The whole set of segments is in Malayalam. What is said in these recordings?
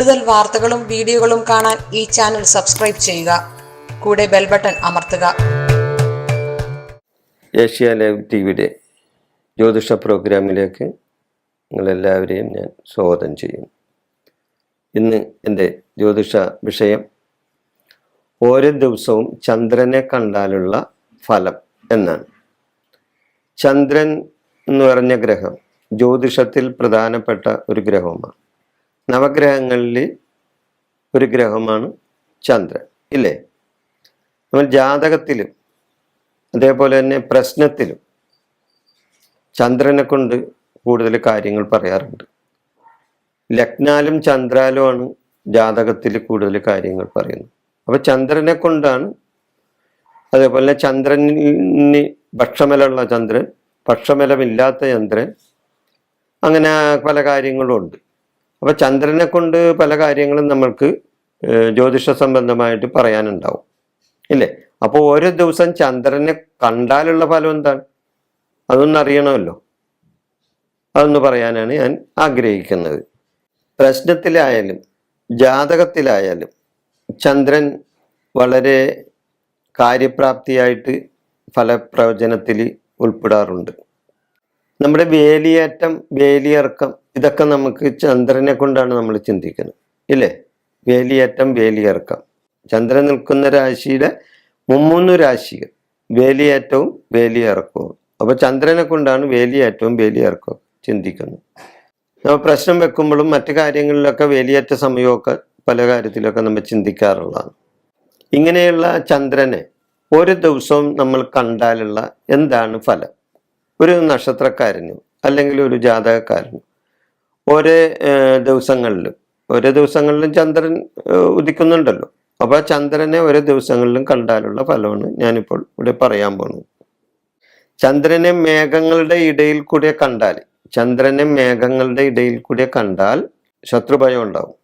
കൂടുതൽ വാർത്തകളും വീഡിയോകളും കാണാൻ ഈ ചാനൽ സബ്സ്ക്രൈബ് ചെയ്യുക. കൂടെ ബെൽ ബട്ടൺ അമർത്തുക. ഏഷ്യ ലൈവ് ടി വിയുടെ ജ്യോതിഷ പ്രോഗ്രാമിലേക്ക് നിങ്ങളെല്ലാവരെയും ഞാൻ സ്വാഗതം ചെയ്യും. ഇന്ന് എന്റെ ജ്യോതിഷ വിഷയം ഓരോ ദിവസവും ചന്ദ്രനെ കണ്ടാലുള്ള ഫലം എന്നാണ്. ചന്ദ്രൻ എന്ന് പറഞ്ഞ ഗ്രഹം ജ്യോതിഷത്തിൽ പ്രധാനപ്പെട്ട ഒരു ഗ്രഹമാണ് നവഗ്രഹങ്ങളിൽ ഒരു ഗ്രഹമാണ് ചന്ദ്രൻ ഇല്ലേ? നമ്മൾ ജാതകത്തിലും അതേപോലെ തന്നെ പ്രശ്നത്തിലും ചന്ദ്രനെ കൊണ്ട് കൂടുതൽ കാര്യങ്ങൾ പറയാറുണ്ട്. ലഗ്നാലും ചന്ദ്രാലുമാണ് ജാതകത്തിൽ കൂടുതൽ കാര്യങ്ങൾ പറയുന്നത്. അപ്പോൾ ചന്ദ്രനെ കൊണ്ടാണ് അതേപോലെ ചന്ദ്രന് ഭക്ഷമലുള്ള ചന്ദ്രൻ ഭക്ഷമലമില്ലാത്ത ചന്ദ്രൻ അങ്ങനെ പല കാര്യങ്ങളും ഉണ്ട്. അപ്പൊ ചന്ദ്രനെ കൊണ്ട് പല കാര്യങ്ങളും നമ്മൾക്ക് ജ്യോതിഷ സംബന്ധമായിട്ട് പറയാനുണ്ടാവും. ഇല്ലേ? അപ്പോൾ ഓരോ ദിവസം ചന്ദ്രനെ കണ്ടാലുള്ള ഫലം എന്താണ്? അതൊന്നും അറിയണമല്ലോ. അതൊന്ന് പറയാനാണ് ഞാൻ ആഗ്രഹിക്കുന്നത്. പ്രശ്നത്തിലായാലും ജാതകത്തിലായാലും ചന്ദ്രൻ വളരെ കാര്യപ്രാപ്തിയായിട്ട് ഫലപ്രവചനത്തിൽ ഉൾപ്പെടാറുണ്ട്. നമ്മുടെ വേലിയേറ്റം വേലിയിറക്കം ഇതൊക്കെ നമുക്ക് ചന്ദ്രനെ കൊണ്ടാണ് നമ്മൾ ചിന്തിക്കുന്നത്. ഇല്ലേ? വേലിയേറ്റം വേലിയിറക്കം. ചന്ദ്രൻ നിൽക്കുന്ന രാശിയുടെ മുമ്മൂന്ന് രാശികൾ. വേലിയേറ്റവും വേലിയിറക്കവും. അപ്പൊ ചന്ദ്രനെ കൊണ്ടാണ് വേലിയേറ്റവും വേലിയിറക്കവും ചിന്തിക്കുന്നത്. നമ്മൾ പ്രശ്നം വെക്കുമ്പോഴും മറ്റു കാര്യങ്ങളിലൊക്കെ വേലിയേറ്റ സമയമൊക്കെ പല കാര്യത്തിലൊക്കെ നമ്മൾ ചിന്തിക്കാറുള്ളതാണ്. ഇങ്ങനെയുള്ള ചന്ദ്രനെ ഒരു ദിവസവും നമ്മൾ കണ്ടാലുള്ള എന്താണ് ഫലം? ഒരു നക്ഷത്രക്കാരനും അല്ലെങ്കിൽ ഒരു ജാതകക്കാരനും. ഒരേ ദിവസങ്ങളിലും ഓരോ ദിവസങ്ങളിലും ചന്ദ്രൻ ഉദിക്കുന്നുണ്ടല്ലോ. അപ്പോൾ ആ ചന്ദ്രനെ ഒരേ ദിവസങ്ങളിലും കണ്ടാലുള്ള ഫലമാണ് ഞാനിപ്പോൾ ഇവിടെ പറയാൻ പോകുന്നത്. ചന്ദ്രനെ മേഘങ്ങളുടെ ഇടയിൽ കൂടെ കണ്ടാൽ ചന്ദ്രനെ മേഘങ്ങളുടെ ഇടയിൽ കൂടെ കണ്ടാൽ ശത്രുഭയം ഉണ്ടാവും.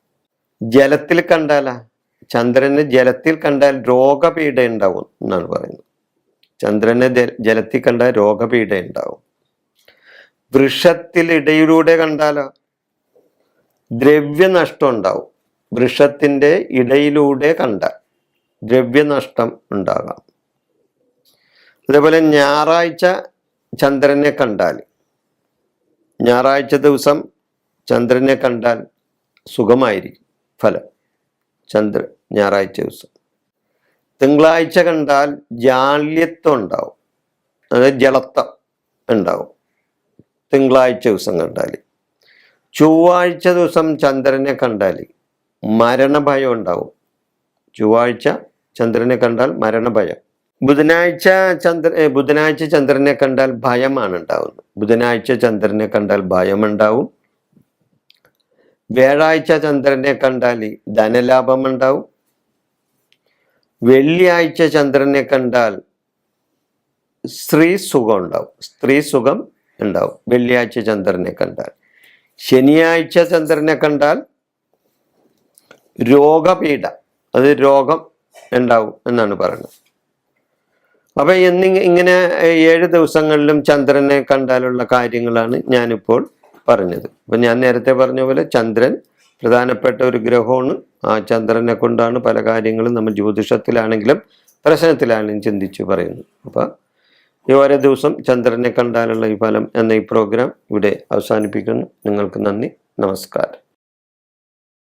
ജലത്തിൽ കണ്ടാലാ? ചന്ദ്രനെ ജലത്തിൽ കണ്ടാൽ രോഗപീഠ ഉണ്ടാവും എന്നാണ് പറയുന്നത്. ചന്ദ്രനെ ജലത്തിൽ കണ്ട രോഗപീഠ ഉണ്ടാവും വൃഷത്തിൽ ഇടയിലൂടെ കണ്ടാലോ ദ്രവ്യനഷ്ടം ഉണ്ടാവും വൃഷത്തിന്റെ ഇടയിലൂടെ കണ്ടാൽ ദ്രവ്യനഷ്ടം ഉണ്ടാകാം. അതേപോലെ ഞായറാഴ്ച ചന്ദ്രനെ കണ്ടാൽ ഞായറാഴ്ച ദിവസം ചന്ദ്രനെ കണ്ടാൽ സുഖമായിരിക്കും ഫലം. ചന്ദ്ര ഞായറാഴ്ച ദിവസം. തിങ്കളാഴ്ച കണ്ടാൽ ജാല്യത്വം ഉണ്ടാവും. അതായത് ജലത്വം ഉണ്ടാവും. തിങ്കളാഴ്ച ദിവസം കണ്ടാൽ. ചൊവ്വാഴ്ച ദിവസം ചന്ദ്രനെ കണ്ടാൽ മരണഭയം ഉണ്ടാവും. ചൊവ്വാഴ്ച ചന്ദ്രനെ കണ്ടാൽ മരണഭയം. ബുധനാഴ്ച ചന്ദ്ര ബുധനാഴ്ച ചന്ദ്രനെ കണ്ടാൽ ഭയമാണ് ഉണ്ടാവുന്നത്. ബുധനാഴ്ച ചന്ദ്രനെ കണ്ടാൽ ഭയമുണ്ടാവും വ്യാഴാഴ്ച ചന്ദ്രനെ കണ്ടാൽ ധനലാഭം ഉണ്ടാവും. വെള്ളിയാഴ്ച ചന്ദ്രനെ കണ്ടാൽ സ്ത്രീ സുഖം ഉണ്ടാവും സ്ത്രീ സുഖം ഉണ്ടാവും. വെള്ളിയാഴ്ച ചന്ദ്രനെ കണ്ടാൽ. ശനിയാഴ്ച ചന്ദ്രനെ കണ്ടാൽ രോഗപീഠ. അത് രോഗം ഉണ്ടാവും എന്നാണ് പറയുന്നത്. അപ്പൊ എന്നി ഇങ്ങനെ ഏഴ് ദിവസങ്ങളിലും ചന്ദ്രനെ കണ്ടാലുള്ള കാര്യങ്ങളാണ് ഞാനിപ്പോൾ പറഞ്ഞത്. അപ്പൊ ഞാൻ നേരത്തെ പറഞ്ഞ പോലെ ചന്ദ്രൻ പ്രധാനപ്പെട്ട ഒരു ഗ്രഹമാണ്. ആ ചന്ദ്രനെ കൊണ്ടാണ് പല കാര്യങ്ങളും നമ്മൾ ജ്യോതിഷത്തിലാണെങ്കിലും പ്രശ്നത്തിലാണെങ്കിലും ചിന്തിച്ച് പറയുന്നത്. അപ്പോൾ ഈ ഓരോ ദിവസം ചന്ദ്രനെ കണ്ടാലുള്ള ഈ ഫലം എന്ന ഈ പ്രോഗ്രാം ഇവിടെ അവസാനിപ്പിക്കുന്നു. നിങ്ങൾക്ക് നന്ദി. നമസ്കാരം.